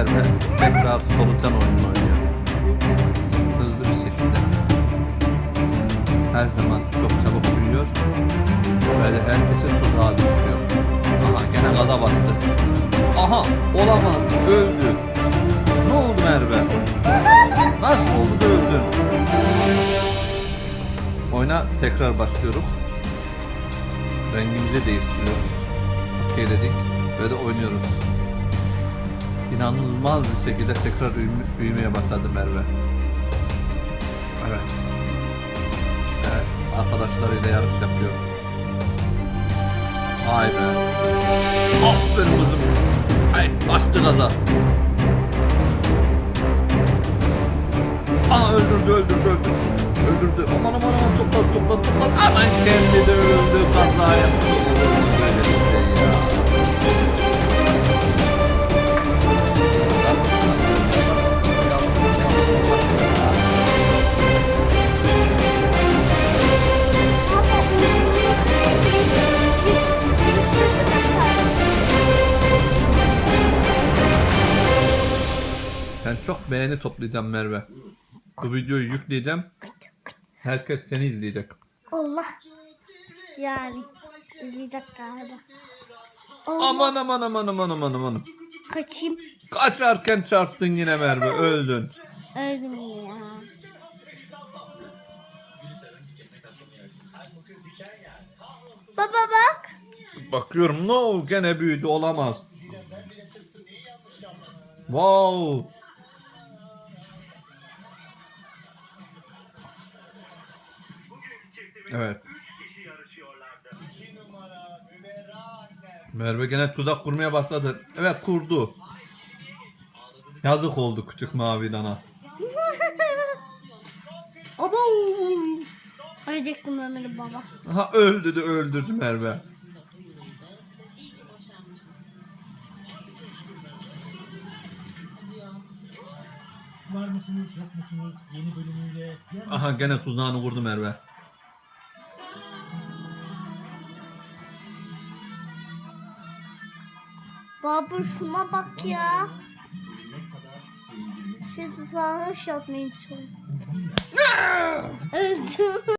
Merve tekrar solucan oyunu oynuyor. Hızlı bir şekilde. Her zaman çok çabuk büyüyor. Böyle herkesi tuzağa düşürüyor. Aha gene gaza bastı. Aha olamaz öldü. Ne oldu Merve? Nasıl oldu da öldün? Oyuna tekrar başlıyoruz. Rengimizi değiştiriyoruz. Okey dedik ve de oynuyoruz. İnanılmaz bir şekilde tekrar büyüm- büyümeye başladı Merve. Evet. Evet, arkadaşlarıyla yarış yapıyor. Vay be. Aferin kızım. Ay, bastı gaza. Aa öldürdü, öldürdü, öldürdü. Öldürdü. Aman aman aman topla topla topla. Aman kendi de öldü. Kaza çok beğeni toplayacağım Merve. Bu videoyu yükleyeceğim. Herkes seni izleyecek. Allah. Yani. Dakika galiba. Allah. Aman aman aman aman aman aman. Kaçayım. Kaçarken çarptın yine Merve öldün. Öldüm ya. Baba bak. Bakıyorum ne oldu gene büyüdü olamaz. Wow. Evet. Merve gene tuzak kurmaya başladı. Evet kurdu. Yazık oldu küçük mavi dana. Abo. Ölecektim Ömer'i baba. Ha öldürdü öldürdü Merve. Var mısınız yok musunuz yeni bölümüyle Aha gene tuzağını vurdu Merve. Baba şuna bak ya. Şimdi sana yapmaya çalışıyorum. Öldüm.